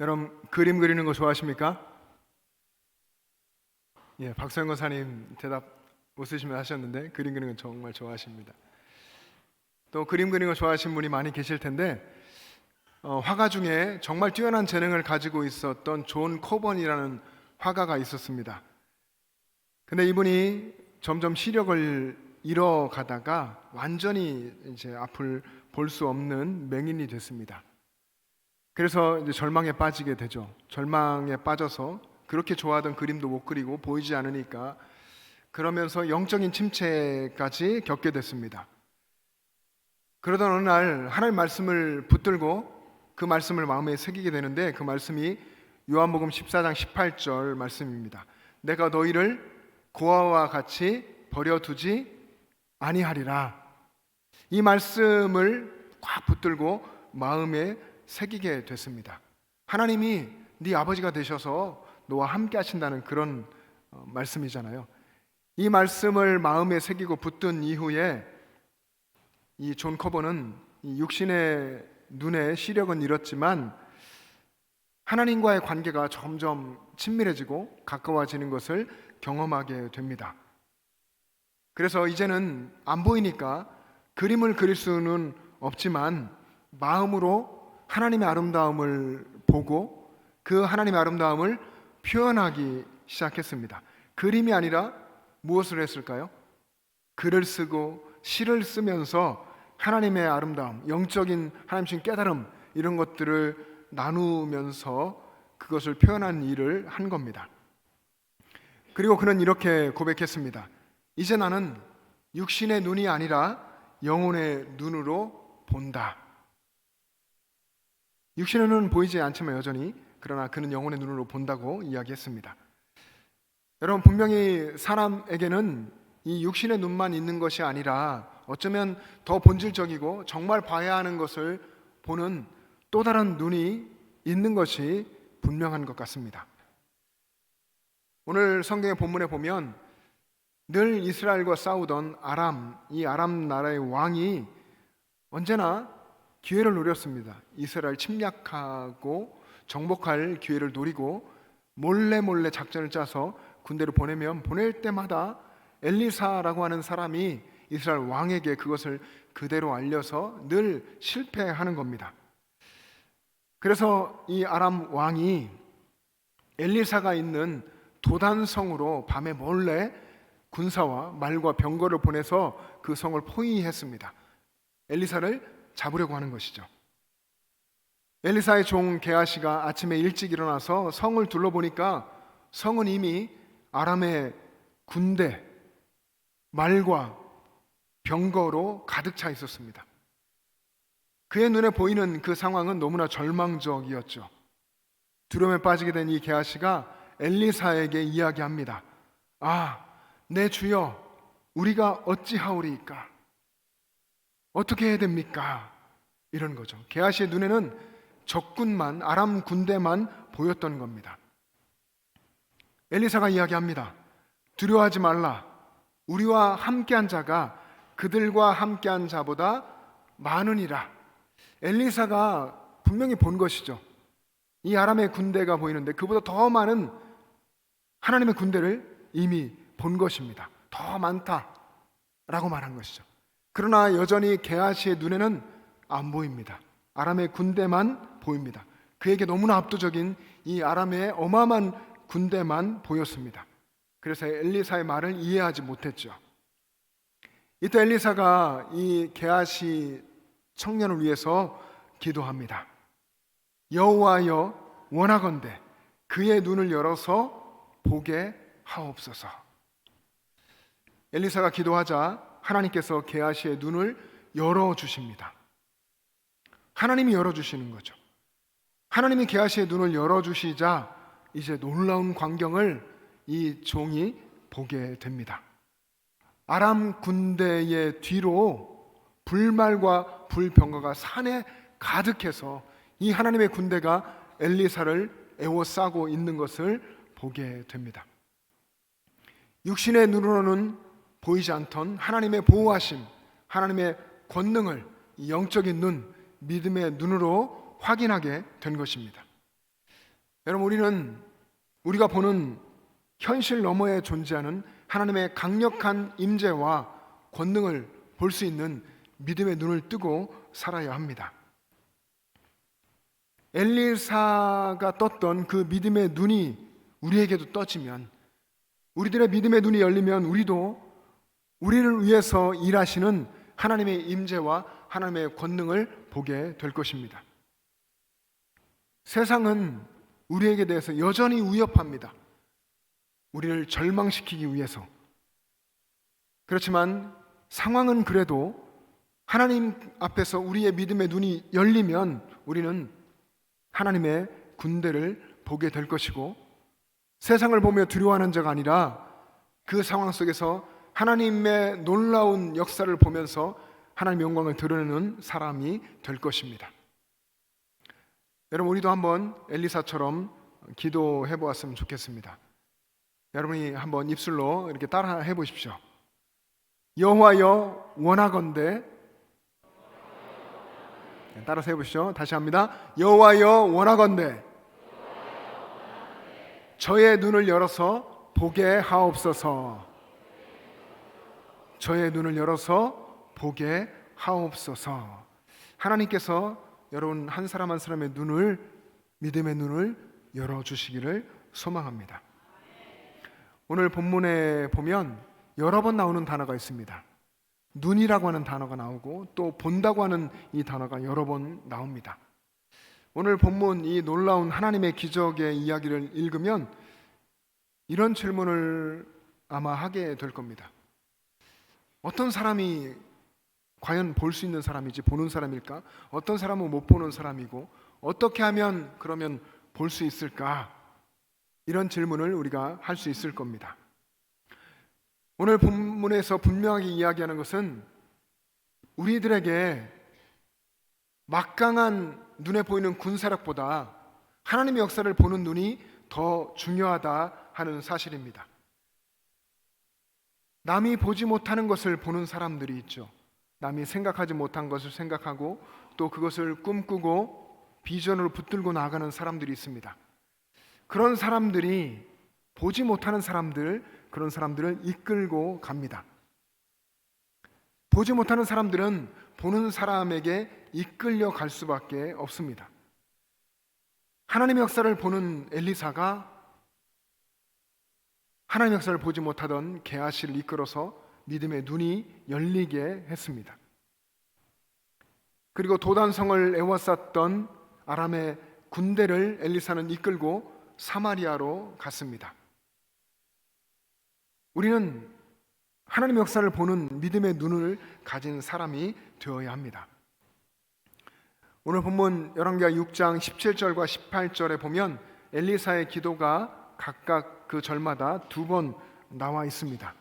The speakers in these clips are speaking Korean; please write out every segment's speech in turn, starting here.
여러분 그림 그리는 거 좋아하십니까? 예, 박소영 권사님 대답 웃으시며 하셨는데 그림 그리는 거 정말 좋아하십니다. 또 그림 그리는 거 좋아하시는 분이 많이 계실 텐데 어, 화가 중에 정말 뛰어난 재능을 가지고 있었던 존 코번이라는 화가가 있었습니다. 근데 이분이 점점 시력을 잃어가다가 완전히 이제 앞을 볼 수 없는 맹인이 됐습니다. 그래서 이제 절망에 빠지게 되죠. 절망에 빠져서 그렇게 좋아하던 그림도 못 그리고 보이지 않으니까 그러면서 영적인 침체까지 겪게 됐습니다. 그러던 어느 날 하나님 말씀을 붙들고 그 말씀을 마음에 새기게 되는데 그 말씀이 요한복음 14장 18절 말씀입니다. 내가 너희를 고아와 같이 버려두지 아니하리라. 이 말씀을 꽉 붙들고 마음에 새기게 됐습니다. 하나님이 네 아버지가 되셔서 너와 함께 하신다는 그런 어, 말씀이잖아요. 이 말씀을 마음에 새기고 붙든 이후에 이 존 커버는 이 육신의 눈에 시력은 잃었지만 하나님과의 관계가 점점 친밀해지고 가까워지는 것을 경험하게 됩니다. 그래서 이제는 안 보이니까 그림을 그릴 수는 없지만 마음으로 하나님의 아름다움을 보고 그 하나님의 아름다움을 표현하기 시작했습니다. 그림이 아니라 무엇을 했을까요? 글을 쓰고 시를 쓰면서 하나님의 아름다움, 영적인 하나님 신 깨달음 이런 것들을 나누면서 그것을 표현한 일을 한 겁니다. 그리고 그는 이렇게 고백했습니다. 이제 나는 육신의 눈이 아니라 영혼의 눈으로 본다. 육신의 눈은 보이지 않지만 여전히 그러나 그는 영혼의 눈으로 본다고 이야기했습니다. 여러분 분명히 사람에게는 이 육신의 눈만 있는 것이 아니라 어쩌면 더 본질적이고 정말 봐야 하는 것을 보는 또 다른 눈이 있는 것이 분명한 것 같습니다. 오늘 성경의 본문에 보면 늘 이스라엘과 싸우던 아람, 이 아람 나라의 왕이 언제나 기회를 노렸습니다. 이스라엘 침략하고 정복할 기회를 노리고 몰래 몰래 작전을 짜서 군대를 보내면 보낼 때마다 엘리사라고 하는 사람이 이스라엘 왕에게 그것을 그대로 알려서 늘 실패하는 겁니다. 그래서 이 아람 왕이 엘리사가 있는 도단성으로 밤에 몰래 군사와 말과 병거를 보내서 그 성을 포위했습니다. 엘리사를 잡으려고 하는 것이죠. 엘리사의 종 게하시가 아침에 일찍 일어나서 성을 둘러보니까 성은 이미 아람의 군대, 말과 병거로 가득 차 있었습니다. 그의 눈에 보이는 그 상황은 너무나 절망적이었죠. 두려움에 빠지게 된 이 게하시가 엘리사에게 이야기합니다. 아, 내 주여, 우리가 어찌하오리이까? 어떻게 해야 됩니까? 이런 거죠. 게하시의 눈에는 적군만 아람 군대만 보였던 겁니다. 엘리사가 이야기합니다. 두려워하지 말라. 우리와 함께한 자가 그들과 함께한 자보다 많으니라. 엘리사가 분명히 본 것이죠. 이 아람의 군대가 보이는데 그보다 더 많은 하나님의 군대를 이미 본 것입니다. 더 많다라고 말한 것이죠. 그러나 여전히 게하시의 눈에는 안 보입니다. 아람의 군대만 보입니다. 그에게 너무나 압도적인 이 아람의 어마어마한 군대만 보였습니다. 그래서 엘리사의 말을 이해하지 못했죠. 이때 엘리사가 이 게하시 청년을 위해서 기도합니다. 여호와여 원하건대 그의 눈을 열어서 보게 하옵소서. 엘리사가 기도하자 하나님께서 게하시의 눈을 열어 주십니다. 하나님이 열어 주시는 거죠. 하나님이 게하시의 눈을 열어 주시자 이제 놀라운 광경을 이 종이 보게 됩니다. 아람 군대의 뒤로 불말과 불병거가 산에 가득해서 이 하나님의 군대가 엘리사를 에워싸고 있는 것을 보게 됩니다. 육신의 눈으로는 보이지 않던 하나님의 보호하심, 하나님의 권능을 영적인 눈, 믿음의 눈으로 확인하게 된 것입니다. 여러분 우리는 우리가 보는 현실 너머에 존재하는 하나님의 강력한 임재와 권능을 볼 수 있는 믿음의 눈을 뜨고 살아야 합니다. 엘리사가 떴던 그 믿음의 눈이 우리에게도 떠지면 우리들의 믿음의 눈이 열리면 우리도 우리를 위해서 일하시는 하나님의 임재와 하나님의 권능을 보게 될 것입니다. 세상은 우리에게 대해서 여전히 위협합니다. 우리를 절망시키기 위해서. 그렇지만 상황은 그래도 하나님 앞에서 우리의 믿음의 눈이 열리면 우리는 하나님의 군대를 보게 될 것이고 세상을 보며 두려워하는 자가 아니라 그 상황 속에서 하나님의 놀라운 역사를 보면서 하나님의 영광을 드러내는 사람이 될 것입니다. 여러분 우리도 한번 엘리사처럼 기도해 보았으면 좋겠습니다. 여러분이 한번 입술로 이렇게 따라 해 보십시오. 여호와여 원하건대 네, 따라서 해보시죠. 다시 합니다. 여호와여 원하건대 저의 눈을 열어서 보게 하옵소서. 저의 눈을 열어서 보게 하옵소서. 하나님께서 여러분 한 사람 한 사람의 눈을 믿음의 눈을 열어 주시기를 소망합니다. 오늘 본문에 보면 여러 번 나오는 단어가 있습니다. 눈이라고 하는 단어가 나오고 또 본다고 하는 이 단어가 여러 번 나옵니다. 오늘 본문 이 놀라운 하나님의 기적의 이야기를 읽으면 이런 질문을 아마 하게 될 겁니다. 어떤 사람이 과연 볼 수 있는 사람이지 보는 사람일까? 어떤 사람은 못 보는 사람이고 어떻게 하면 그러면 볼 수 있을까? 이런 질문을 우리가 할 수 있을 겁니다. 오늘 본문에서 분명하게 이야기하는 것은 우리들에게 막강한 눈에 보이는 군사력보다 하나님의 역사를 보는 눈이 더 중요하다 하는 사실입니다. 남이 보지 못하는 것을 보는 사람들이 있죠. 남이 생각하지 못한 것을 생각하고 또 그것을 꿈꾸고 비전으로 붙들고 나가는 사람들이 있습니다. 그런 사람들이 보지 못하는 사람들, 그런 사람들을 이끌고 갑니다. 보지 못하는 사람들은 보는 사람에게 이끌려 갈 수밖에 없습니다. 하나님의 역사를 보는 엘리사가 하나님의 역사를 보지 못하던 게하시를 이끌어서 믿음의 눈이 열리게 했습니다. 그리고 도단성을 애워쌌던 아람의 군대를 엘리사는 이끌고 사마리아로 갔습니다. 우리는 하나님의 역사를 보는 믿음의 눈을 가진 사람이 되어야 합니다. 오늘 본문 열왕기하 6장 17절과 18절에 보면 엘리사의 기도가 각각 그 절마다 두 번 나와 있습니다.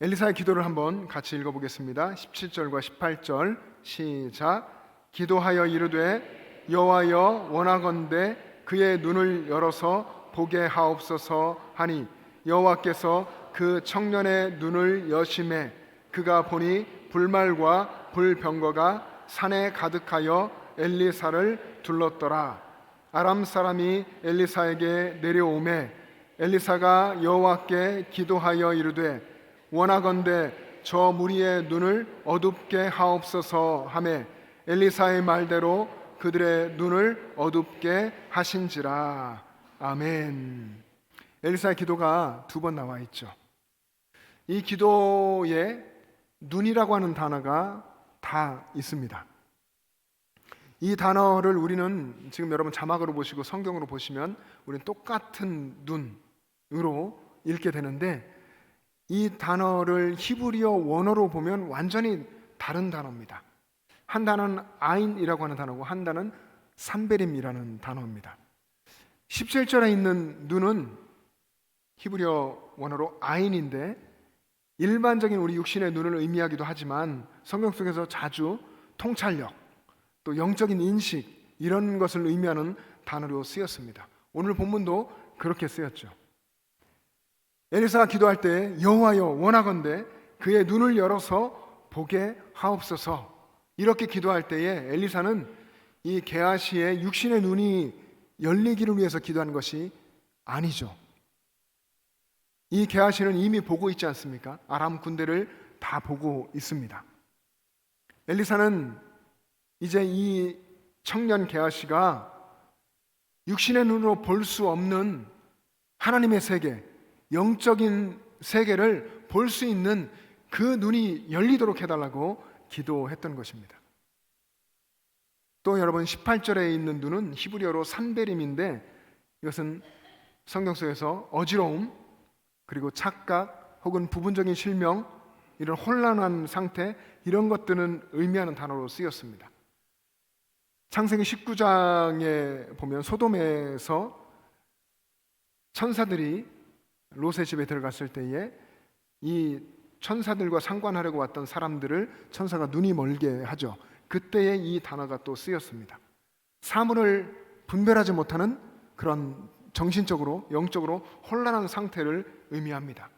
엘리사의 기도를 한번 같이 읽어보겠습니다. 17절과 18절 시작. 기도하여 이르되 여호와여 원하건대 그의 눈을 열어서 보게 하옵소서 하니 여호와께서 그 청년의 눈을 여심해 그가 보니 불말과 불병거가 산에 가득하여 엘리사를 둘렀더라. 아람 사람이 엘리사에게 내려오매 엘리사가 여호와께 기도하여 이르되 원하건대 저 무리의 눈을 어둡게 하옵소서 하매 엘리사의 말대로 그들의 눈을 어둡게 하신지라 아멘. 엘리사의 기도가 두 번 나와 있죠. 이 기도에 눈이라고 하는 단어가 다 있습니다. 이 단어를 우리는 지금 여러분 자막으로 보시고 성경으로 보시면 우리는 똑같은 눈으로 읽게 되는데 이 단어를 히브리어 원어로 보면 완전히 다른 단어입니다. 한 단어는 아인이라고 하는 단어고 한 단어는 삼베림이라는 단어입니다. 17절에 있는 눈은 히브리어 원어로 아인인데 일반적인 우리 육신의 눈을 의미하기도 하지만 성경 속에서 자주 통찰력 또 영적인 인식 이런 것을 의미하는 단어로 쓰였습니다. 오늘 본문도 그렇게 쓰였죠. 엘리사가 기도할 때 여호와여 원하건대 그의 눈을 열어서 보게 하옵소서 이렇게 기도할 때에 엘리사는 이 게하시의 육신의 눈이 열리기를 위해서 기도하는 것이 아니죠. 이 게하시는 이미 보고 있지 않습니까? 아람 군대를 다 보고 있습니다. 엘리사는 이제 이 청년 게하시가 육신의 눈으로 볼 수 없는 하나님의 세계, 영적인 세계를 볼 수 있는 그 눈이 열리도록 해달라고 기도했던 것입니다. 또 여러분 18절에 있는 눈은 히브리어로 산베림인데 이것은 성경 속에서 어지러움 그리고 착각 혹은 부분적인 실명 이런 혼란한 상태 이런 것들은 의미하는 단어로 쓰였습니다. 창세기 19장에 보면 소돔에서 천사들이 롯의 집에 들어갔을 때에 이 천사들과 상관하려고 왔던 사람들을 천사가 눈이 멀게 하죠. 그때에 이 단어가 또 쓰였습니다. 사물을 분별하지 못하는 그런 정신적으로 영적으로 혼란한 상태를 의미합니다.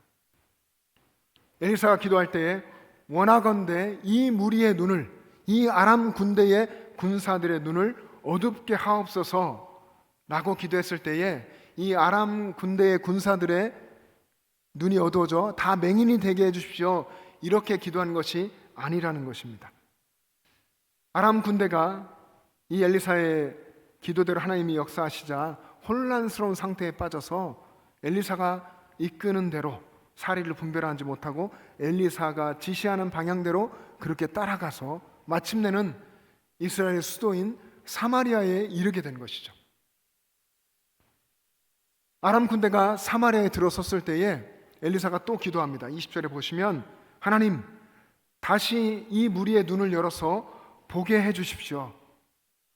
엘리사가 기도할 때에 원하건대 이 무리의 눈을 이 아람 군대의 군사들의 눈을 어둡게 하옵소서라고 기도했을 때에 이 아람 군대의 군사들의 눈이 어두워져 다 맹인이 되게 해 주십시오. 이렇게 기도하는 것이 아니라는 것입니다. 아람 군대가 이 엘리사의 기도대로 하나님이 역사하시자 혼란스러운 상태에 빠져서 엘리사가 이끄는 대로 사리를 분별하지 못하고 엘리사가 지시하는 방향대로 그렇게 따라가서 마침내는 이스라엘 수도인 사마리아에 이르게 된 것이죠. 아람 군대가 사마리아에 들어섰을 때에 엘리사가 또 기도합니다. 20절에 보시면 하나님 다시 이 무리의 눈을 열어서 보게 해 주십시오.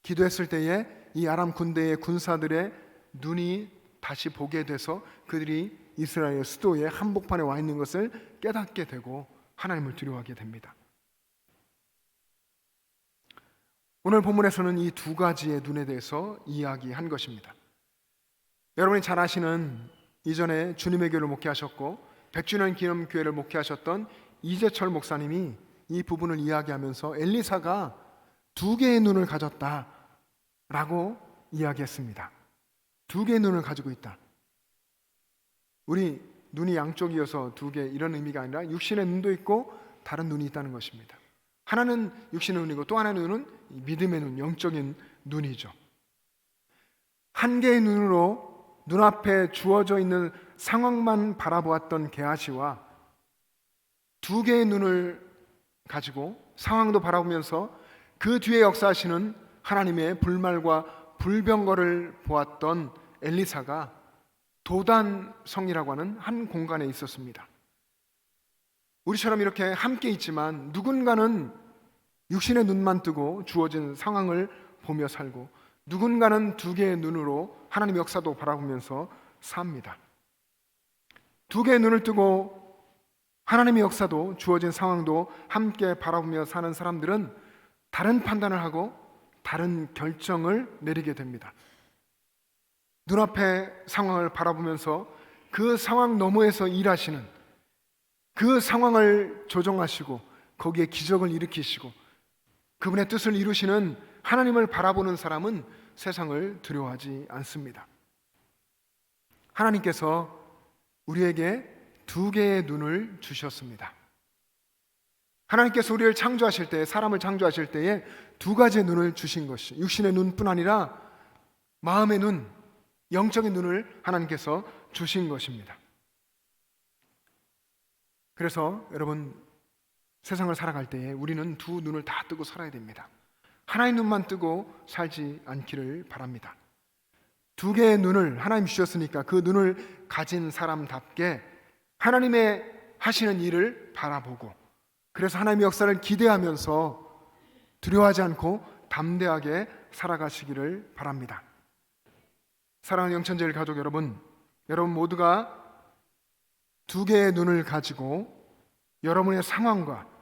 기도했을 때에 이 아람 군대의 군사들의 눈이 다시 보게 돼서 그들이 이스라엘 수도의 한복판에 와 있는 것을 깨닫게 되고 하나님을 두려워하게 됩니다. 오늘 본문에서는 이 두 가지의 눈에 대해서 이야기한 것입니다. 여러분이 잘 아시는 이전에 주님의 교회를 목회하셨고 100주년 기념 교회를 목회하셨던 이재철 목사님이 이 부분을 이야기하면서 엘리사가 두 개의 눈을 가졌다라고 이야기했습니다. 두 개의 눈을 가지고 있다. 우리 눈이 양쪽이어서 두 개 이런 의미가 아니라 육신의 눈도 있고 다른 눈이 있다는 것입니다. 하나는 육신의 눈이고 또 하나의 눈은 믿음의 눈, 영적인 눈이죠. 한 개의 눈으로 눈앞에 주어져 있는 상황만 바라보았던 게하시와 두 개의 눈을 가지고 상황도 바라보면서 그 뒤에 역사하시는 하나님의 불말과 불병거를 보았던 엘리사가 도단성이라고 하는 한 공간에 있었습니다. 우리처럼 이렇게 함께 있지만 누군가는 육신의 눈만 뜨고 주어진 상황을 보며 살고 누군가는 두 개의 눈으로 하나님 역사도 바라보면서 삽니다. 두 개의 눈을 뜨고 하나님의 역사도 주어진 상황도 함께 바라보며 사는 사람들은 다른 판단을 하고 다른 결정을 내리게 됩니다. 눈앞의 상황을 바라보면서 그 상황 너머에서 일하시는 그 상황을 조정하시고 거기에 기적을 일으키시고 그분의 뜻을 이루시는 하나님을 바라보는 사람은 세상을 두려워하지 않습니다. 하나님께서 우리에게 두 개의 눈을 주셨습니다. 하나님께서 우리를 창조하실 때, 사람을 창조하실 때에 두 가지의 눈을 주신 것이 육신의 눈뿐 아니라 마음의 눈, 영적인 눈을 하나님께서 주신 것입니다. 그래서 여러분 세상을 살아갈 때에 우리는 두 눈을 다 뜨고 살아야 됩니다. 하나의 눈만 뜨고 살지 않기를 바랍니다. 두 개의 눈을 하나님 주셨으니까 그 눈을 가진 사람답게 하나님의 하시는 일을 바라보고 그래서 하나님의 역사를 기대하면서 두려워하지 않고 담대하게 살아가시기를 바랍니다. 사랑하는 영천제일 가족 여러분, 여러분 모두가 두 개의 눈을 가지고 여러분의 상황과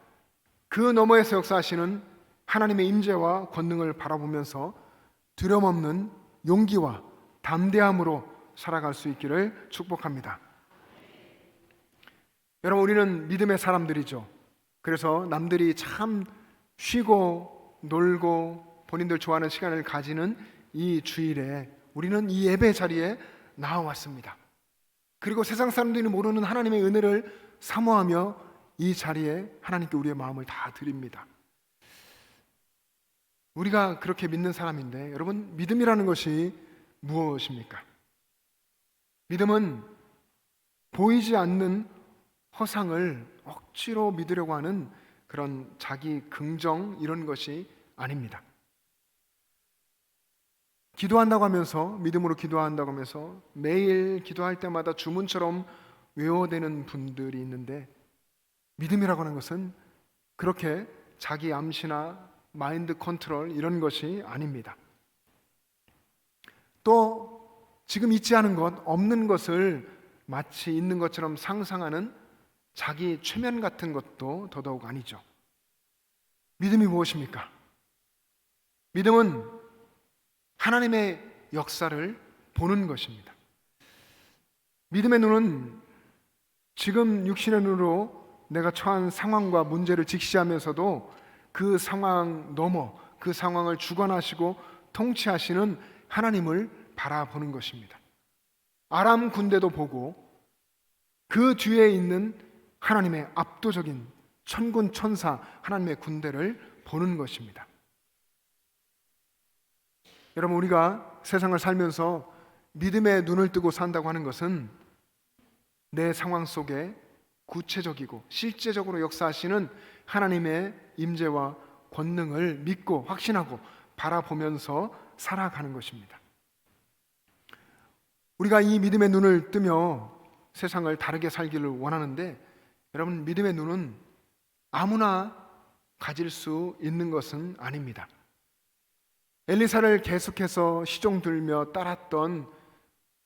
그 너머에서 역사하시는 하나님의 임재와 권능을 바라보면서 두려움 없는 용기와 담대함으로 살아갈 수 있기를 축복합니다. 여러분 우리는 믿음의 사람들이죠. 그래서 남들이 참 쉬고 놀고 본인들 좋아하는 시간을 가지는 이 주일에 우리는 이 예배 자리에 나와왔습니다. 그리고 세상 사람들이 모르는 하나님의 은혜를 사모하며 이 자리에 하나님께 우리의 마음을 다 드립니다. 우리가 그렇게 믿는 사람인데 여러분 믿음이라는 것이 무엇입니까? 믿음은 보이지 않는 허상을 억지로 믿으려고 하는 그런 자기 긍정 이런 것이 아닙니다. 기도한다고 하면서 믿음으로 기도한다고 하면서 매일 기도할 때마다 주문처럼 외워대는 분들이 있는데 믿음이라고 하는 것은 그렇게 자기 암시나 마인드 컨트롤 이런 것이 아닙니다. 또 지금 있지 않은 것, 없는 것을 마치 있는 것처럼 상상하는 자기 최면 같은 것도 더더욱 아니죠. 믿음이 무엇입니까? 믿음은 하나님의 역사를 보는 것입니다. 믿음의 눈은 지금 육신의 눈으로 내가 처한 상황과 문제를 직시하면서도 그 상황 넘어 그 상황을 주관하시고 통치하시는 하나님을 바라보는 것입니다. 아람 군대도 보고 그 뒤에 있는 하나님의 압도적인 천군 천사 하나님의 군대를 보는 것입니다. 여러분 우리가 세상을 살면서 믿음의 눈을 뜨고 산다고 하는 것은 내 상황 속에 구체적이고 실제적으로 역사하시는 하나님의 임재와 권능을 믿고 확신하고 바라보면서 살아가는 것입니다. 우리가 이 믿음의 눈을 뜨며 세상을 다르게 살기를 원하는데 여러분 믿음의 눈은 아무나 가질 수 있는 것은 아닙니다. 엘리사를 계속해서 시종 들며 따랐던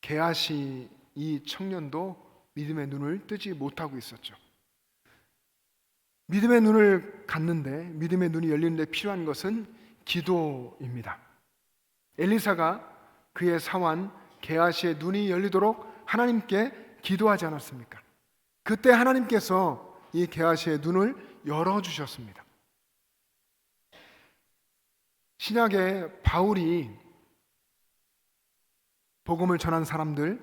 게하시 이 청년도 믿음의 눈을 뜨지 못하고 있었죠. 믿음의 눈을 갖는데 믿음의 눈이 열리는데 필요한 것은 기도입니다. 엘리사가 그의 사환 게하시의 눈이 열리도록 하나님께 기도하지 않았습니까? 그때 하나님께서 이 게하시의 눈을 열어 주셨습니다. 신약에 바울이 복음을 전한 사람들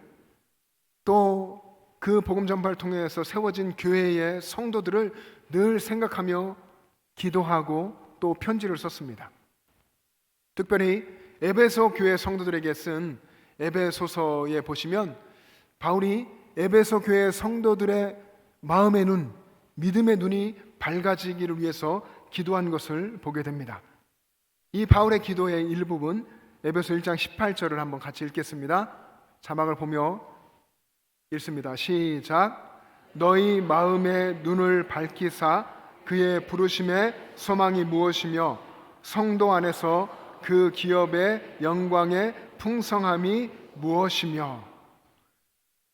또 그 복음 전파를 통해서 세워진 교회의 성도들을 늘 생각하며 기도하고 또 편지를 썼습니다. 특별히 에베소 교회 성도들에게 쓴 에베소서에 보시면 바울이 에베소 교회 성도들의 마음의 눈, 믿음의 눈이 밝아지기를 위해서 기도한 것을 보게 됩니다. 이 바울의 기도의 일부분 에베소 1장 18절을 한번 같이 읽겠습니다. 자막을 보며 읽습니다. 시작. 너희 마음의 눈을 밝히사 그의 부르심의 소망이 무엇이며 성도 안에서 그 기업의 영광의 풍성함이 무엇이며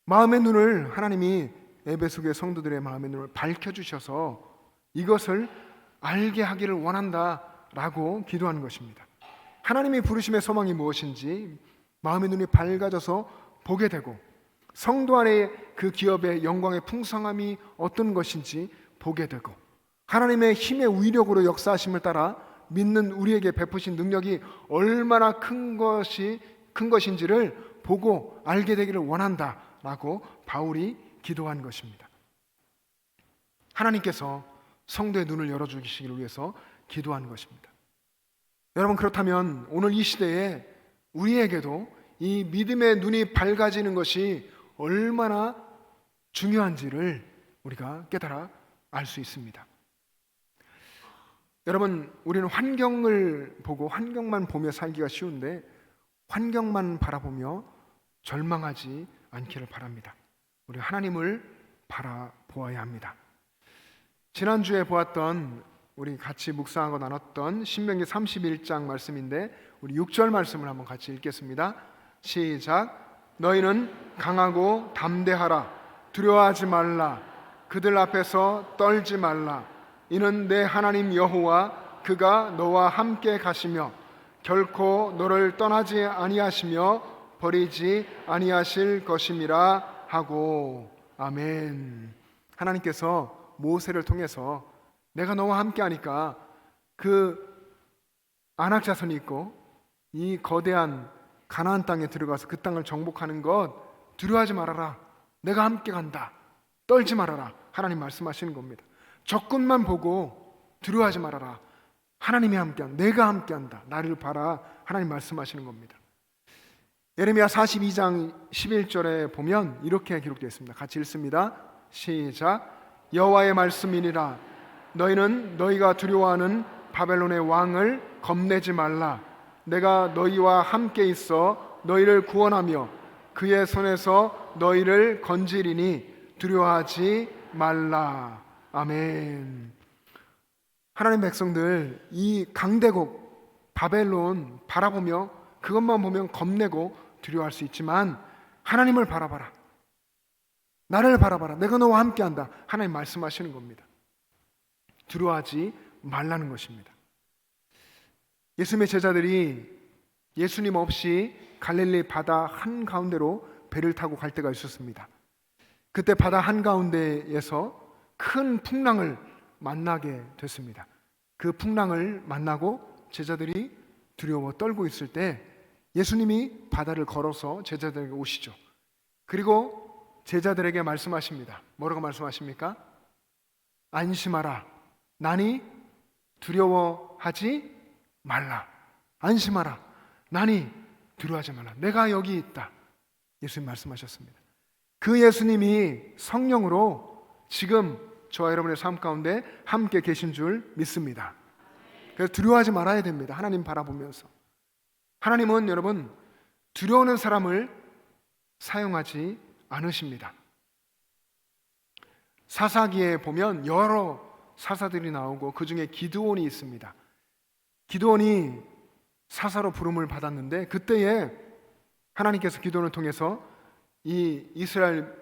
마음의 눈을 하나님이 에베소의 성도들의 마음의 눈을 밝혀 주셔서 이것을 알게 하기를 원한다라고 기도하는 것입니다. 하나님이 부르심의 소망이 무엇인지 마음의 눈이 밝아져서 보게 되고 성도 안에 그 기업의 영광의 풍성함이 어떤 것인지 보게 되고 하나님의 힘의 위력으로 역사하심을 따라 믿는 우리에게 베푸신 능력이 얼마나 큰 것이 큰 것인지를 보고 알게 되기를 원한다라고 바울이 기도한 것입니다. 하나님께서 성도의 눈을 열어 주시기를 위해서 기도한 것입니다. 여러분 그렇다면 오늘 이 시대에 우리에게도 이 믿음의 눈이 밝아지는 것이 얼마나 중요한지를 우리가 깨달아 알 수 있습니다. 여러분, 우리는 환경을 보고 환경만 보며 살기가 쉬운데 환경만 바라보며 절망하지 않기를 바랍니다. 우리 하나님을 바라보아야 합니다. 지난주에 보았던 우리 같이 묵상하고 나눴던 신명기 31장 말씀인데 우리 6절 말씀을 한번 같이 읽겠습니다. 시작. 너희는 강하고 담대하라. 두려워하지 말라. 그들 앞에서 떨지 말라. 이는 내 하나님 여호와 그가 너와 함께 가시며 결코 너를 떠나지 아니하시며 버리지 아니하실 것임이라 하고. 아멘. 하나님께서 모세를 통해서 내가 너와 함께 하니까 그 안악 자손이 있고 이 거대한 가나안 땅에 들어가서 그 땅을 정복하는 것 두려워하지 말아라. 내가 함께 간다. 떨지 말아라. 하나님 말씀하시는 겁니다. 적군만 보고 두려워하지 말아라. 하나님이 함께한다. 내가 함께한다. 나를 봐라. 하나님 말씀하시는 겁니다. 예레미야 42장 11절에 보면 이렇게 기록되어 있습니다. 같이 읽습니다. 시작. 여호와의 말씀이니라. 너희는 너희가 두려워하는 바벨론의 왕을 겁내지 말라. 내가 너희와 함께 있어 너희를 구원하며 그의 손에서 너희를 건지리니 두려워하지 말라. 아멘. 하나님 백성들 이 강대국 바벨론 바라보며 그것만 보면 겁내고 두려워할 수 있지만 하나님을 바라봐라. 나를 바라봐라. 내가 너와 함께한다. 하나님 말씀하시는 겁니다. 두려워하지 말라는 것입니다. 예수님의 제자들이 예수님 없이 갈릴리 바다 한 가운데로 배를 타고 갈 때가 있었습니다. 그때 바다 한 가운데에서 큰 풍랑을 만나게 됐습니다. 그 풍랑을 만나고 제자들이 두려워 떨고 있을 때 예수님이 바다를 걸어서 제자들에게 오시죠. 그리고 제자들에게 말씀하십니다. 뭐라고 말씀하십니까? 안심하라. 나니 두려워하지 말라. 안심하라. 나니 두려워하지 말라. 내가 여기 있다. 예수님 말씀하셨습니다. 그 예수님이 성령으로 지금 저와 여러분의 삶 가운데 함께 계신 줄 믿습니다. 그래서 두려워하지 말아야 됩니다. 하나님 바라보면서. 하나님은 여러분 두려워하는 사람을 사용하지 않으십니다. 사사기에 보면 여러 사사들이 나오고 그 중에 기드온이 있습니다. 기드온이 사사로 부름을 받았는데 그때에 하나님께서 기도를 통해서 이 이스라엘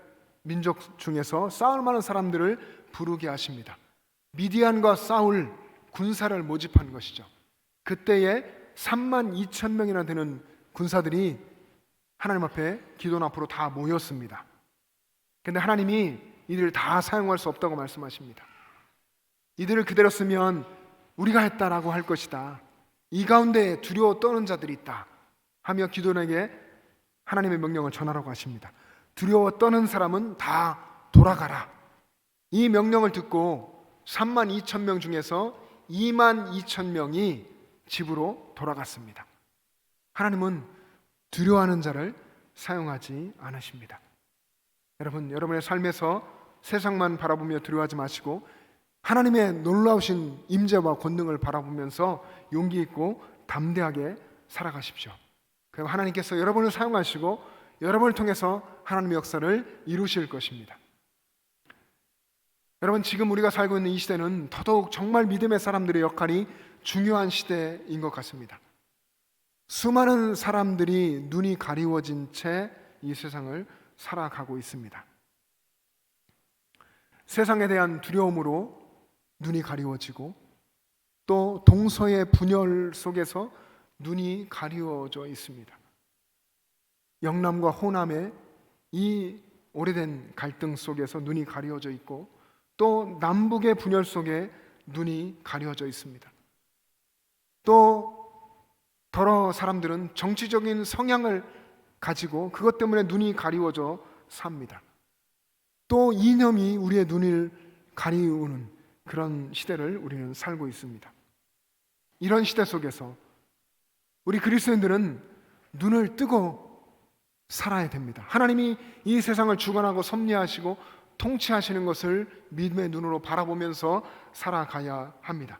민족 중에서 싸울 만한 사람들을 부르게 하십니다. 미디안과 싸울 군사를 모집한 것이죠. 그때에 3만 2천 명이나 되는 군사들이 하나님 앞에 기도 앞으로 다 모였습니다. 근데 하나님이 이들을 다 사용할 수 없다고 말씀하십니다. 이들을 그대로 쓰면 우리가 했다라고 할 것이다. 이 가운데 두려워 떠는 자들이 있다. 하며 기도원에게 하나님의 명령을 전하라고 하십니다. 두려워 떠는 사람은 다 돌아가라. 이 명령을 듣고 3만 2천 명 중에서 2만 2천 명이 집으로 돌아갔습니다. 하나님은 두려워하는 자를 사용하지 않으십니다. 여러분, 여러분의 삶에서 세상만 바라보며 두려워하지 마시고 하나님의 놀라우신 임재와 권능을 바라보면서 용기 있고 담대하게 살아가십시오. 그럼 하나님께서 여러분을 사용하시고 여러분을 통해서 하나님의 역사를 이루실 것입니다. 여러분 지금 우리가 살고 있는 이 시대는 더더욱 정말 믿음의 사람들의 역할이 중요한 시대인 것 같습니다. 수많은 사람들이 눈이 가리워진 채 이 세상을 살아가고 있습니다. 세상에 대한 두려움으로 눈이 가리워지고 또 동서의 분열 속에서 눈이 가리워져 있습니다. 영남과 호남의 이 오래된 갈등 속에서 눈이 가리워져 있고 또 남북의 분열 속에 눈이 가려져 있습니다. 또 더러 사람들은 정치적인 성향을 가지고 그것 때문에 눈이 가리워져 삽니다. 또 이념이 우리의 눈을 가리우는 그런 시대를 우리는 살고 있습니다. 이런 시대 속에서 우리 그리스도인들은 눈을 뜨고 살아야 됩니다. 하나님이 이 세상을 주관하고 섭리하시고 통치하시는 것을 믿음의 눈으로 바라보면서 살아가야 합니다.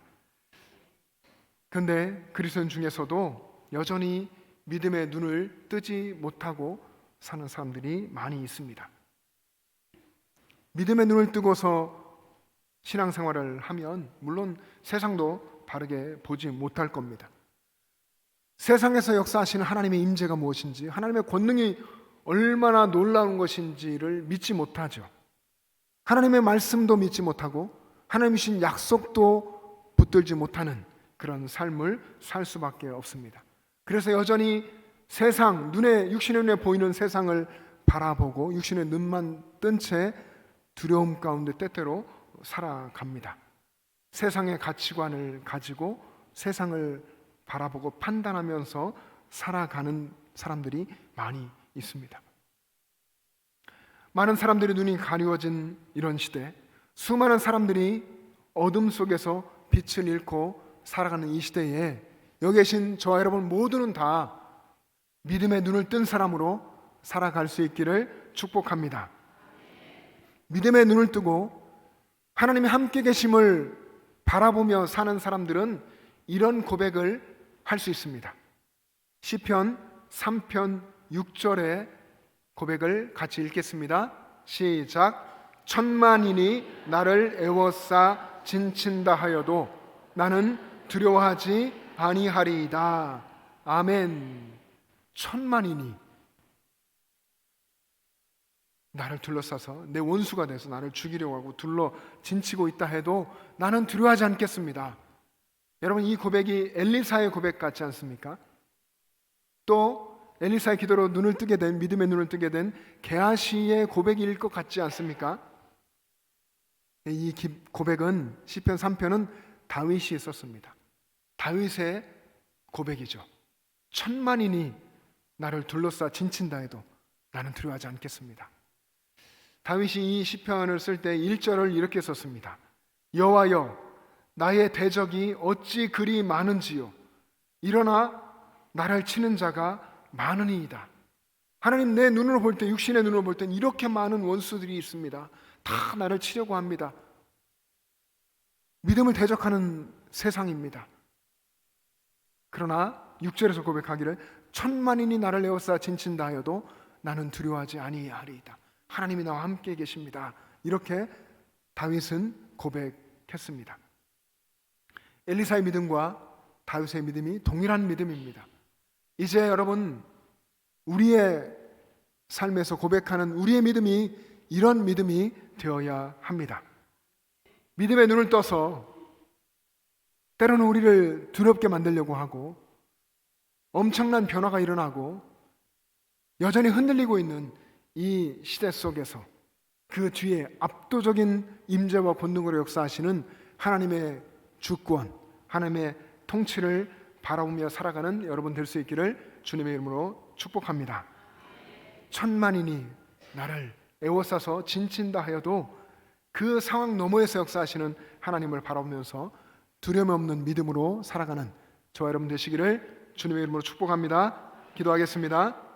그런데 그리스도인 중에서도 여전히 믿음의 눈을 뜨지 못하고 사는 사람들이 많이 있습니다. 믿음의 눈을 뜨고서 신앙생활을 하면 물론 세상도 바르게 보지 못할 겁니다. 세상에서 역사하시는 하나님의 임재가 무엇인지, 하나님의 권능이 얼마나 놀라운 것인지를 믿지 못하죠. 하나님의 말씀도 믿지 못하고 하나님이신 약속도 붙들지 못하는 그런 삶을 살 수밖에 없습니다. 그래서 여전히 세상 눈에 육신의 눈에 보이는 세상을 바라보고 육신의 눈만 뜬 채 두려움 가운데 때때로 살아갑니다. 세상의 가치관을 가지고 세상을 바라보고 판단하면서 살아가는 사람들이 많이 있습니다. 많은 사람들의 눈이 가리워진 이런 시대, 수많은 사람들이 어둠 속에서 빛을 잃고 살아가는 이 시대에 여기 계신 저와 여러분 모두는 다 믿음의 눈을 뜬 사람으로 살아갈 수 있기를 축복합니다. 믿음의 눈을 뜨고 하나님이 함께 계심을 바라보며 사는 사람들은 이런 고백을 할 수 있습니다. 시편 3편 6절의 고백을 같이 읽겠습니다. 시작. 천만인이 나를 애워싸 진친다 하여도 나는 두려워하지 아니하리이다. 아멘. 천만인이 나를 둘러싸서 내 원수가 돼서 나를 죽이려고 하고 둘러 진치고 있다 해도 나는 두려워하지 않겠습니다. 여러분 이 고백이 엘리사의 고백 같지 않습니까? 또 엘리사의 기도로 눈을 뜨게 된 믿음의 눈을 뜨게 된 게하시의 고백일 것 같지 않습니까? 이 기- 고백은 시편 3편은 다윗이 썼습니다. 다윗의 고백이죠. 천만인이 나를 둘러싸 진친다 해도 나는 두려워하지 않겠습니다. 다윗이 이 시편을 쓸 때 1절을 이렇게 썼습니다. 여호와여 나의 대적이 어찌 그리 많은지요 일어나 나를 치는 자가 많으니이다. 하나님 내 눈으로 볼 때 육신의 눈으로 볼 땐 이렇게 많은 원수들이 있습니다. 다 나를 치려고 합니다. 믿음을 대적하는 세상입니다. 그러나 6절에서 고백하기를 천만인이 나를 에워싸 진친다 하여도 나는 두려워하지 아니하리이다. 하나님이 나와 함께 계십니다. 이렇게 다윗은 고백했습니다. 엘리사의 믿음과 다윗의 믿음이 동일한 믿음입니다. 이제 여러분 우리의 삶에서 고백하는 우리의 믿음이 이런 믿음이 되어야 합니다. 믿음의 눈을 떠서 때로는 우리를 두렵게 만들려고 하고 엄청난 변화가 일어나고 여전히 흔들리고 있는 이 시대 속에서 그 뒤에 압도적인 임재와 본능으로 역사하시는 하나님의 주권, 하나님의 통치를 바라보며 살아가는 여러분 될 수 있기를 주님의 이름으로 축복합니다. 천만인이 나를 애워싸서 진친다 하여도 그 상황 너머에서 역사하시는 하나님을 바라보면서 두려움 없는 믿음으로 살아가는 저와 여러분 되시기를 주님의 이름으로 축복합니다. 기도하겠습니다.